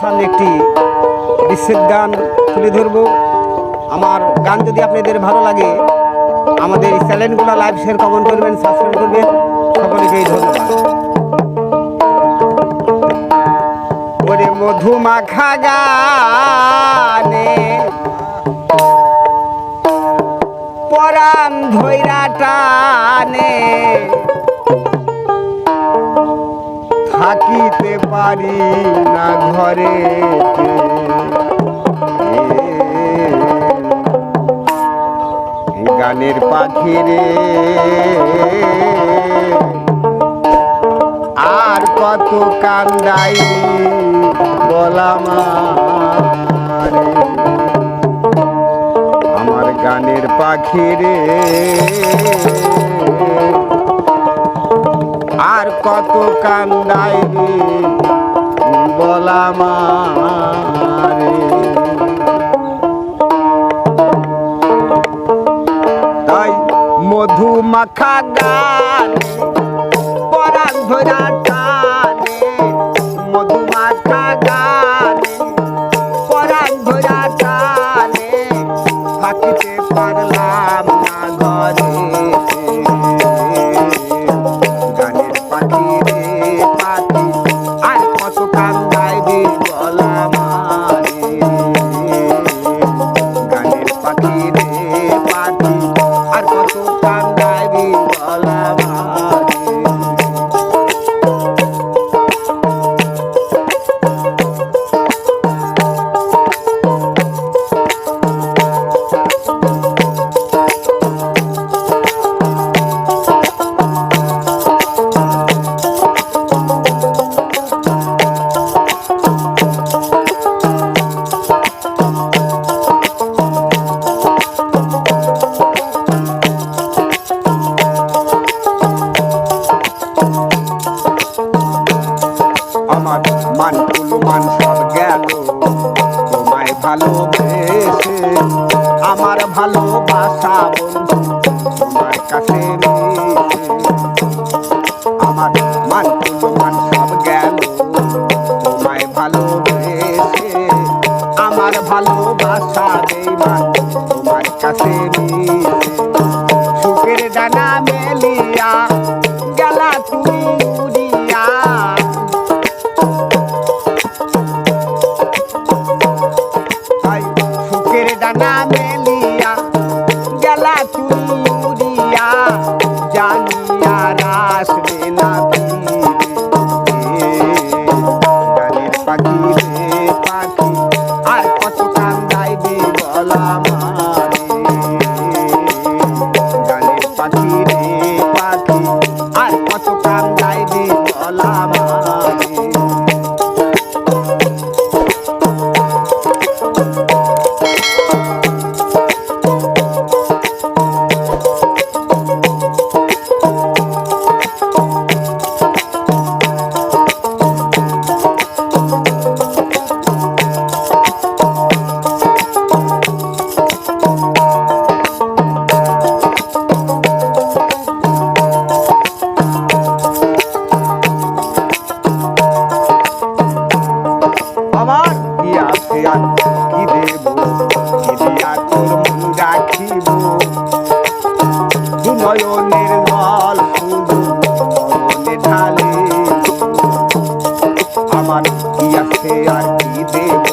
সামনে একটি বিচ্ছেদ গান তুলে ধরবো। আমার গান যদি আপনাদের ভালো লাগে, আমাদের এই চ্যানেলগুলো লাইভ শেয়ার কমেন্ট করবেন সাবস্ক্রাইব করবেন। সকলকেই ধন্যবাদ। ওরে মধুমাখা গানে পরাণ ধৈরা টানে থাকিতে পারি না ঘরে গানের পাখিরে আর কত কান্দাই বলামারে আমার গানের পাখিরে আর কত কান্দাই বলামারে তাই মধু মাখা গান পরাগ ধরা ভালোবাসা বন্ধু তোমার কাছে রাস না গানের পাখি রে পাখি আর কত কান্দাইবে বলা মারে দেব দিয়া তোর মন রাখিব। দুনয়নের জল ঢালে। আমার কি আছে আর কি দেব?